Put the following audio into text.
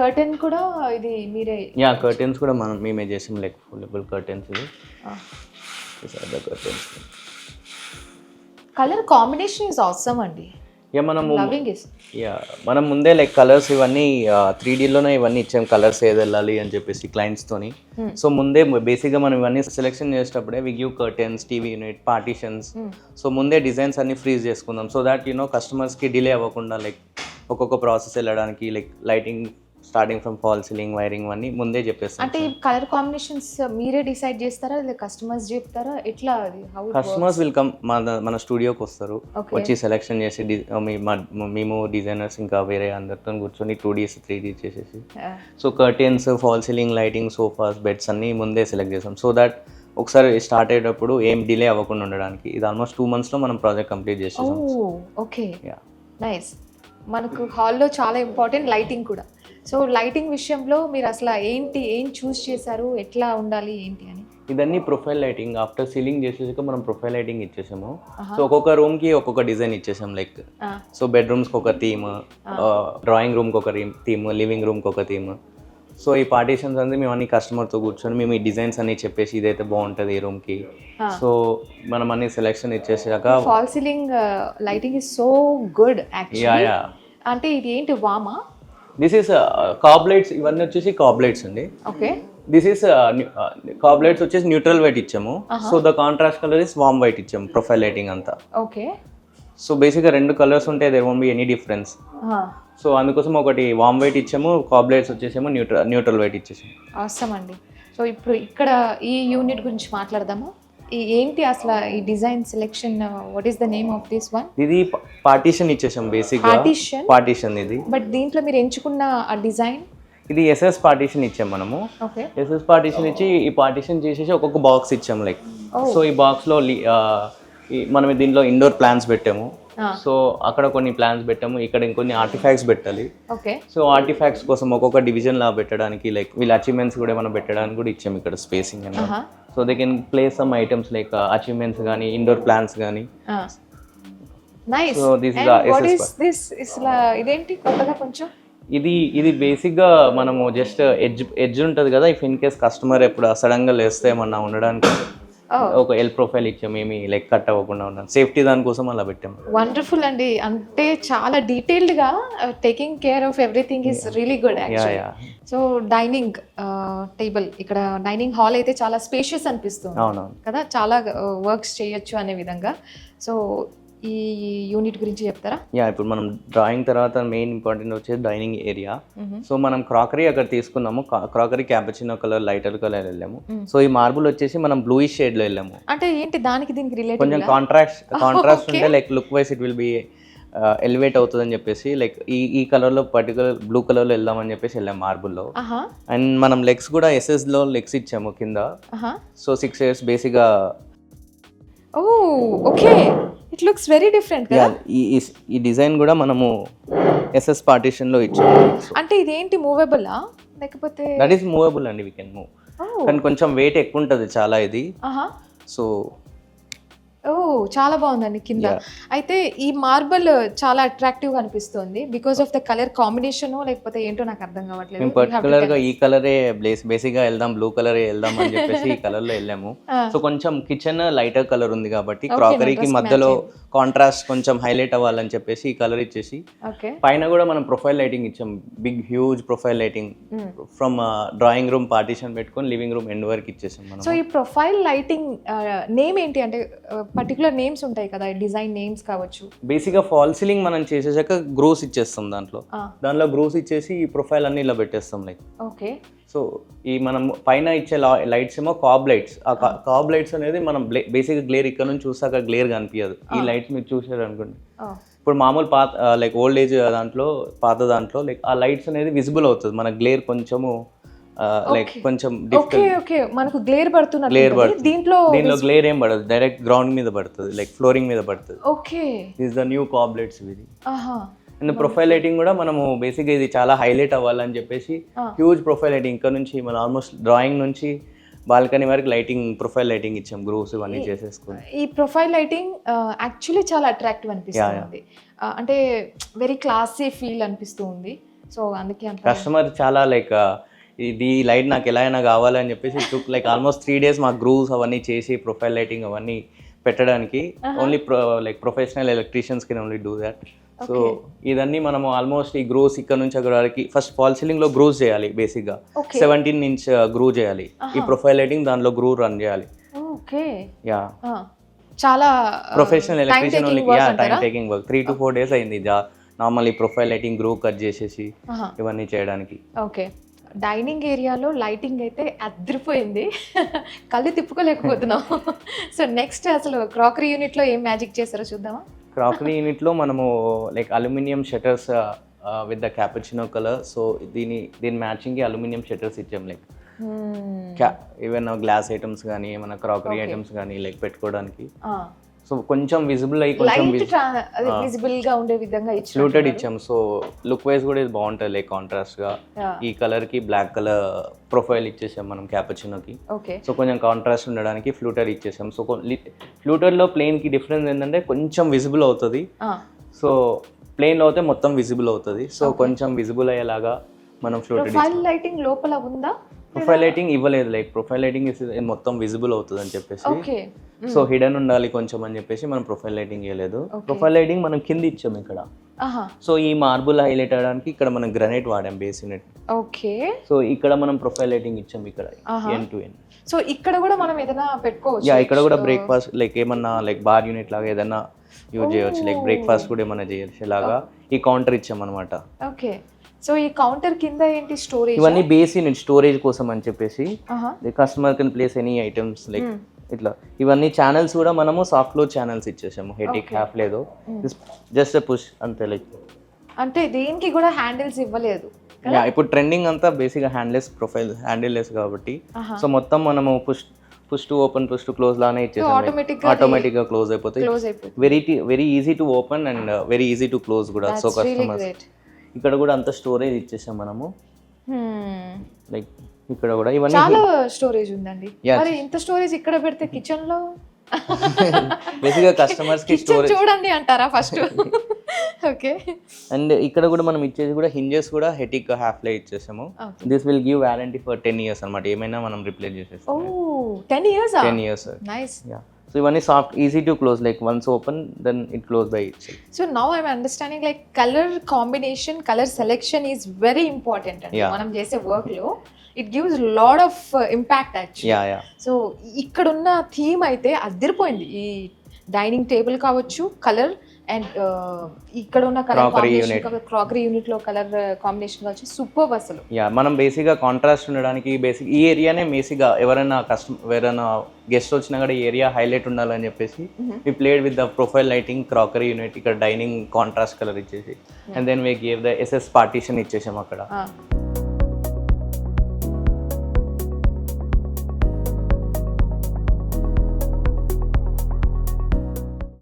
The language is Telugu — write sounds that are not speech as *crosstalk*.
కర్టెన్ కూడా ఇది మీరే యా కర్టెన్స్ కూడా మనం మేమే చేసాం లైక్ ఫుల్ కర్టెన్స్ ఇది కర్టెన్స్ కలర్ కాంబినేషన్ ఇస్ అవసరం అండి. యా ఇస్ యా మనం ముందే లైక్ కలర్స్ ఇవన్నీ త్రీ డీలోనే ఇవన్నీ ఇచ్చాం కలర్స్ ఏది వెళ్ళాలి అని చెప్పేసి క్లయింట్స్తోని సో ముందే బేసిక్గా మనం ఇవన్నీ సెలెక్షన్ చేసేటప్పుడే we give curtains TV unit partitions so ముందే డిజైన్స్ అన్ని ఫ్రీజ్ చేసుకుందాం. సో దాట్ యూనో కస్టమర్స్కి డిలే అవ్వకుండా లైక్ ఒక్కొక్క ప్రాసెస్ వెళ్ళడానికి like lighting starting from fall ceiling wiring అన్నీ ముందే చెప్పేస్తాం అంటే ఈ కలర్ కాంబినేషన్స్ మీరే డిసైడ్ చేస్తారా? లేదా కస్టమర్స్ చెప్తారా? ఎట్లా అది? కస్టమర్స్ విల్ కమ్ మన మన స్టూడియోకి వస్తారు. వచ్చి సెలెక్షన్ చేసి మేము డిజైనర్స్ ఇంకా వేరే అందరితో కూర్చొని టూ డీస్ త్రీ డీ చేసేసి. So curtains fall ceiling lighting sofas beds అన్నీ ముందే సెలెక్ట్ చేసాం సో దట్ ఒకసారి స్టార్ట్ అయ్యేటప్పుడు ఏం డిలే అవ్వకుండా ఉండడానికి. ఇది ఆల్మోస్ట్ టూ మంత్స్లో మనం ప్రాజెక్ట్ కంప్లీట్ చేసేసాం. ఓకే. నైస్ మనకు హాల్లో చాలా ఇంపార్టెంట్ లైటింగ్ కూడా. సో లైటింగ్ విషయంలో మీరు అసలు ఏంటి ఏం చూస్ చేశారు ఎట్లా ఉండాలి ఏంటి అని? ఇదన్నీ ప్రొఫైల్ లైటింగ్. ఆఫ్టర్ సీలింగ్ చేసేసాక మనం ప్రొఫైల్ లైటింగ్ ఇచ్చేసాము. సో ఒక్కొక్క రూమ్కి ఒక్కొక్క డిజైన్ ఇచ్చేసాం లైక్ సో బెడ్రూమ్స్కి ఒక థీమ్ డ్రాయింగ్ రూమ్కి ఒక థీమ్ లివింగ్ రూమ్కి ఒక థీమ్. సో ఈ పార్టీషన్స్ అనేది మేము అన్ని కస్టమర్తో కూర్చొని మేము ఈ డిజైన్స్ అన్ని చెప్పేసి ఇదైతే బాగుంటుంది ఈ రూమ్కి. సో మనం అన్ని selection ఇచ్చేసాక fall ceiling lighting is so good yeah actually yeah అంటే ఇది ఏంటి వామా? దిస్ ఈస్ కాబ్లైట్స్ ఇవన్నీ వచ్చేసి కాబ్లైట్స్ అండి. ఓకే. దిస్ ఈస్ కాబ్లైట్స్ వచ్చేసి న్యూట్రల్ వైట్ ఇచ్చాము. So the contrast colour is warm white ఇచ్చాము ప్రొఫైల్ లైటింగ్ అంతా. ఓకే. సో బేసిక్గా రెండు కలర్స్ ఉంటే there won't be any difference so అందుకోసం ఒకటి వామ్ వైట్ ఇచ్చాము కాబ్లైట్స్ వచ్చేసేమో న్యూట్రల్ న్యూట్రల్ వైట్ ఇచ్చేసాము. అవసరం అండి. సో ఇప్పుడు ఇక్కడ ఈ యూనిట్ గురించి మాట్లాడదామా. ఏంటి అసలు ఈ design selection what is the name of this one ఇది పార్టీషన్ ఇచ్చేసాం బేసిక్గా పార్టీషన్ పార్టీషన్ ఇది. బట్ దీంట్లో మీరు ఎంచుకున్న ఆ డిజైన్? ఇది ఎస్ఎస్ పార్టీషన్ ఇచ్చాం మనము. ఓకే ఎస్ఎస్ పార్టీషన్ ఇచ్చి ఈ పార్టీషన్ చేసేసి ఒక్కొక్క బాక్స్ ఇచ్చాం లైక్ సో ఈ బాక్స్లో మనం దీంట్లో ఇండోర్ ప్లాన్స్ పెట్టాము. సో అక్కడ కొన్ని ప్లాన్స్ పెట్టాము. ఇక్కడ ఇంకొన్ని ఆర్టిఫాక్ట్స్ పెట్టాలి. ఓకే సో ఆర్టిఫాక్ట్స్ కోసం ఒక్కొక్క డివిజన్ లా పెట్టడానికి లైక్ వీళ్ళ అచీవ్మెంట్స్ కూడా మనం పెట్టడానికి కూడా ఇచ్చాము ఇక్కడ స్పేసింగ్ అని Uh-huh. So they can play some items like achievements కానీ ఇండోర్ ప్లాన్స్ కానీ ఈస్ దిస్ ఇట్లా ఇదేంటి కొత్తగా కొంచెం? ఇది ఇది బేసిక్గా మనము జస్ట్ ఎడ్జ్ ఎడ్జ్ ఉంటుంది కదా ఇఫ్ ఇన్ కేస్ కస్టమర్ ఎప్పుడు సడన్గా లేస్తే ఏమన్నా ఉండడానికి. ఒక ఎల్ ప్రొఫైల్ ఇచ్చాము ఏమి లైక్ కట్ అవ్వకుండా ఉన్నాం. సేఫ్టీ దానికోసం అలా పెట్టాము వండర్ఫుల్ అండి. అంటే చాలా డీటెయిల్డ్గా taking care of everything is really good so dining table ఇక్కడ డైనింగ్ హాల్ అయితే చాలా స్పేషియస్ అనిపిస్తుంది. కదా? చాలా వర్క్స్ చేయొచ్చు అనే విధంగా. సో ఈ యూనిట్ గురించి చెప్తారా? యా ఇప్పుడు మనం డ్రాయింగ్ తర్వాత మెయిన్ ఇంపార్టెంట్ వచ్చేది డైనింగ్ ఏరియా సో మనం క్రాకరీ అక్కడ తీసుకున్నాము. Crockery cappuccino colour lighter colour వెళ్ళాము. సో ఈ మార్బుల్ వచ్చేసి మనం బ్లూయిష్ షేడ్లో వెళ్ళాము. అంటే ఏంటి దానికి దీనికి రిలేటెడ్ కొంచెం కాంట్రాస్ట్ కాంట్రాస్ట్ *laughs* ఉంటే like look wise it will be elevate అవుతుంది అని చెప్పేసి లైక్ ఈ ఈ కలర్లో పర్టికులర్ బ్లూ కలర్లో వెళ్దామని చెప్పేసి వెళ్ళాం మార్బుల్లో అండ్ మనం లెగ్స్ కూడా ఎస్ఎస్లో లెగ్స్ ఇచ్చాము కింద. సో సిక్స్ ఇయర్స్ బేసిక్గా ఓ okay it looks very different కదా? ఈ డిజైన్ కూడా మనము ఎస్ఎస్ పార్టీషన్లో ఇచ్చాము. అంటే ఇదేంటి మూవబులా లేకపోతే దట్ ఈస్ మూవబుల్ అండి వీ కెన్ మూవ్ కానీ కొంచెం వెయిట్ ఎక్కువ ఉంటుంది చాలా ఇది. ఆహా. సో ఓ చాలా బాగుందండి కింద. అయితే ఈ మార్బల్ చాలా అట్రాక్టివ్గా అనిపిస్తుంది because of the colour combination లేకపోతే ఏంటో నాకు అర్థం కావట్లేదు. మేము పర్టికులర్గా ఈ కలరే బ్లేస్ బేసిక్గా వెళ్దాం బ్లూ కలరే వెళ్దాం అని చెప్పేసి ఈ కలర్లో వెళ్ళాము సో కొంచెం కిచెన్ లైటర్ కలర్ ఉంది కాబట్టి క్రాకరీకి మధ్యలో కాంట్రాస్ట్ కొంచెం హైలైట్ అవ్వాలని చెప్పేసి ఈ కలర్ ఇచ్చేసి ఓకే పైన కూడా మనం ప్రొఫైల్ లైటింగ్ ఇచ్చాం. Big huge profile lighting from drawing room partition పెట్టుకొని లివింగ్ రూమ్ ఎండ్ వరకు ఇచ్చేసాం మనం సో ఈ ప్రొఫైల్ లైటింగ్ నేమ్ ఏంటి? అంటే పర్టికులర్ నేమ్స్ ఉంటాయి కదా డిజైన్ నేమ్స్ కావచ్చు. బేసిక్గా ఫాల్ సీలింగ్ మనం చేసేసాక గ్రూస్ ఇచ్చేస్తాం దాంట్లో. దానిలో గ్రూస్ ఇచ్చేసి ఈ ప్రొఫైల్ అన్ని ఇలా పెట్టేస్తాం లైక్ ఓకే. సో ఈ మనం పైన ఇచ్చే లైట్స్ ఏమో కాబ్ లైట్స్ ఆ కాబ్ లైట్స్ అనేది మనం బేసిక్ గ్లేర్ ఇక్కడ నుంచి చూసాక గ్లేర్ కనిపించదు ఈ లైట్స్ మీరు చూసారు అనుకోండి. ఇప్పుడు మామూలు పాత లైక్ ఓల్డ్ ఏజ్ దాంట్లో పాత దాంట్లో లైక్ ఆ లైట్స్ అనేది విజిబుల్ అవుతుంది. మన గ్లేర్ కొంచెము లైక్ కొంచెం ఓకే ఓకే మనకు గ్లేర్ పడుతున్నట్టు గ్లేర్. పడుతుంది. దీంట్లో దీనిలో గ్లేర్ ఏం పడదు. డైరెక్ట్ గ్రౌండ్ మీద పడుతుంది. లైక్ ఫ్లోరింగ్ మీద పడుతుంది. Okay is the new COB lights ఇది. అండ్ ప్రొఫైల్ లైటింగ్ కూడా మనము బేసిక్గా ఇది చాలా హైలైట్ అవ్వాలని చెప్పేసి హ్యూజ్ ప్రొఫైల్ లైటింగ్ ఇక్కడ నుంచి మన ఆల్మోస్ట్ డ్రాయింగ్ నుంచి బాల్కనీ వరకు లైటింగ్ ప్రొఫైల్ లైటింగ్ ఇచ్చాం. గ్రూవ్స్ ఇవన్నీ చేసేసుకుని. ఈ ప్రొఫైల్ లైటింగ్ యాక్చువల్లీ చాలా అట్రాక్టివ్ అనిపిస్తుంది. అంటే వెరీ క్లాసీ ఫీల్ అనిపిస్తూ ఉంది సో అందుకే కస్టమర్ చాలా లైక్ ఇది లైట్ నాకు ఎలా అయినా కావాలని చెప్పేసి took like almost three days మా గ్రూవ్స్ అవన్నీ చేసి ప్రొఫైల్ లైటింగ్ అవన్నీ పెట్టడానికి. Only like professional electricians can only do that so ఇదన్నీ మనము ఆల్మోస్ట్ ఈ గ్రూవ్స్ ఇక్కడ నుంచి అక్కడ వరకు ఫస్ట్ ఫాల్ సీలింగ్లో గ్రూవ్స్ చేయాలి బేసిక్గా. సెవెంటీన్ ఇంచ్ గ్రూ చేయాలి. ఈ ప్రొఫైల్ లైటింగ్ దానిలో గ్రూ రన్ చేయాలి. ఓకే యా చాలా professional electrician only yeah time taking work three to four days అయింది నార్మల్ ఈ ప్రొఫైల్ లైటింగ్ గ్రూ కట్ చేసేసి ఆహా. ఇవన్నీ చేయడానికి. ఓకే డైనింగ్ ఏరియాలో లైటింగ్ అయితే అదిరిపోయింది. కళ్ళు తిప్పుకోలేకపోతున్నాం. సో నెక్స్ట్ అసలు క్రాకరీ యూనిట్లో ఏం మ్యాజిక్ చేస్తారో చూద్దామా? క్రాకరీ యూనిట్లో మనము like aluminium shutters with the cappuccino colour. So దీని దీని మ్యాచింగ్కి అల్యూమినియం షట్టర్స్ ఇచ్చాం లైక్. ఏమైనా గ్లాస్ ఐటమ్స్ కానీ ఏమైనా క్రాకరీ ఐటమ్స్ కానీ లైక్ పెట్టుకోవడానికి. సో కొంచెం విజిబుల్ అయ్యి కొంచెం విజిబుల్గా ఉండే విధంగా ఫ్లూటెడ్ ఇచ్చాం. సో లుక్ వైజ్ కూడా ఇది బాగుంటుంది లైక్ కాంట్రాస్ట్గా ఈ కలర్కి బ్లాక్ కలర్ ప్రొఫైల్ ఇచ్చేసాం మనం క్యాపుచినోకి ఓకే సో కొంచెం కాంట్రాస్ట్ ఉండడానికి ఫ్లూటర్ ఇచ్చేసాం. సో ఫ్లూటర్లో ప్లెయిన్కి డిఫరెన్స్ ఏంటంటే కొంచెం విజిబుల్ అవుతుంది. సో ప్లెయిన్లో అయితే మొత్తం విజిబుల్ అవుతుంది. సో కొంచెం విజిబుల్ అయ్యేలాగా మనం ఫ్లూటెడ్ ప్రొఫైల్ లైటింగ్ లోపల ఉందా? ప్రొఫైల్ లైటింగ్ ఇవ్వలేదు. లైక్ ప్రొఫైల్ లైటింగ్ మొత్తం విజిబుల్ అవుతుంది అని చెప్పేసి. ఓకే సో హిడెన్ ఉండాలి కొంచెం అని చెప్పేసి మనం ప్రొఫైల్ లైటింగ్ ఇవ్వలేదు ప్రొఫైల్ లైటింగ్ మనం కింద ఇచ్చాం ఇక్కడ. సో ఈ మార్బుల్ హైలైట్ అవడానికి ఇక్కడ మనం గ్రనైట్ వాడాం బేసినెట్. ఓకే. సో ఇక్కడ మనం ప్రొఫైల్ లైటింగ్ ఇచ్చాం ఇక్కడ ఎన్ టు ఎన్ సో ఇక్కడ కూడా మనం ఏదైనా పెట్టుకోవచ్చు. యా ఇక్కడ కూడా బ్రేక్ఫాస్ట్ లైక్ ఏమన్నా లైక్ బార్ యూనిట్ లాగా ఏదన్నా యూజ్ చేయొచ్చు. లైక్ బ్రేక్ఫాస్ట్ కూడా ఏమన్నా చేయొచ్చు ఇలాగా ఈ కౌంటర్ ఇచ్చాం అనమాట ఓకే. సో ఈ కౌంటర్ కింద ఏంటి స్టోరేజ్ ఇవన్నీ బేస్ యూనిట్ స్టోరేజ్ కోసం అని చెప్పేసి customer can place any items like ఇట్లా. ఇవన్నీ ఛానల్స్ కూడా మనము సాఫ్ట్ క్లోజ్ ఛానల్స్ ఇచ్చేసాము. హెటిక్ హ్యాప్ లేదు. జస్ట్ పుష్ అంతే లైక్ అంటే దేనికి కూడా హ్యాండిల్స్ ఇవ్వలేదు. యా ఇప్పుడు ట్రెండింగ్ అంతా బేసిక్గా హ్యాండ్లెస్ ప్రొఫైల్ హ్యాండిల్లెస్ కాబట్టి. సో మొత్తం మనము push push to open push to close లానే ఇచ్చేసాం automatic గా ఆటోమేటిక్గా క్లోజ్ అయిపోతాయి. అయిపోయింది very very easy to open and very easy to close కూడా. సో కస్టమర్స్ ఇక్కడ కూడా అంత స్టోరేజ్ ఇచ్చేసాం మనము. Hmm. లైక్ ఇక్కడ కూడా ఇవన్నీ చాలా స్టోరేజ్ ఉందండి. మరి ఇంత స్టోరేజ్ ఇక్కడ పెడితే కిచెన్లో బేసిక్గా కస్టమర్స్కి *laughs* కిచెన్ చూడండి అంటారా ఫస్ట్ ఓకే అండ్ ఇక్కడ కూడా మనం ఇచ్చేది కూడా హింజెస్ కూడా హెటిక్ Hafele ఇచ్చేసాము. This will give warranty for ten years అనమాట ఏమైనా మనం రిప్లేస్ ఓ చేసేస్తాం ten years ten years nice yeah so ఇవన్నీ soft easy to close like once open then it close by it so now I'm understanding like colour combination colour selection is very important. మనం చేసే వర్క్లో. It gives lot of impact actually yeah yeah so ఇక్కడున్న థీమ్ అయితే అదిరిపోయింది. ఈ డైనింగ్ టేబుల్ కావచ్చు కలర్ అండ్ ఇక్కడ ఉన్న కలర్ కాంబినేషన్ క్రాకరీ యూనిట్లో కలర్ కాంబినేషన్ కావచ్చు సూపర్ అసలు. యా మనం బేసిక్గా కాంట్రాస్ట్ ఉండడానికి బేసిక్ ఈ ఏరియానే బేసిక్గా ఎవరైనా కస్టమర్ ఎవరైనా గెస్ట్ వచ్చినా కూడా ఈ ఏరియా హైలైట్ ఉండాలని చెప్పేసి we played with the profile lighting crockery unit ఇక్కడ డైనింగ్ కాంట్రాస్ట్ కలర్ ఇచ్చేసి. And then we gave the SS partition ఇచ్చేసాం అక్కడ. Ah.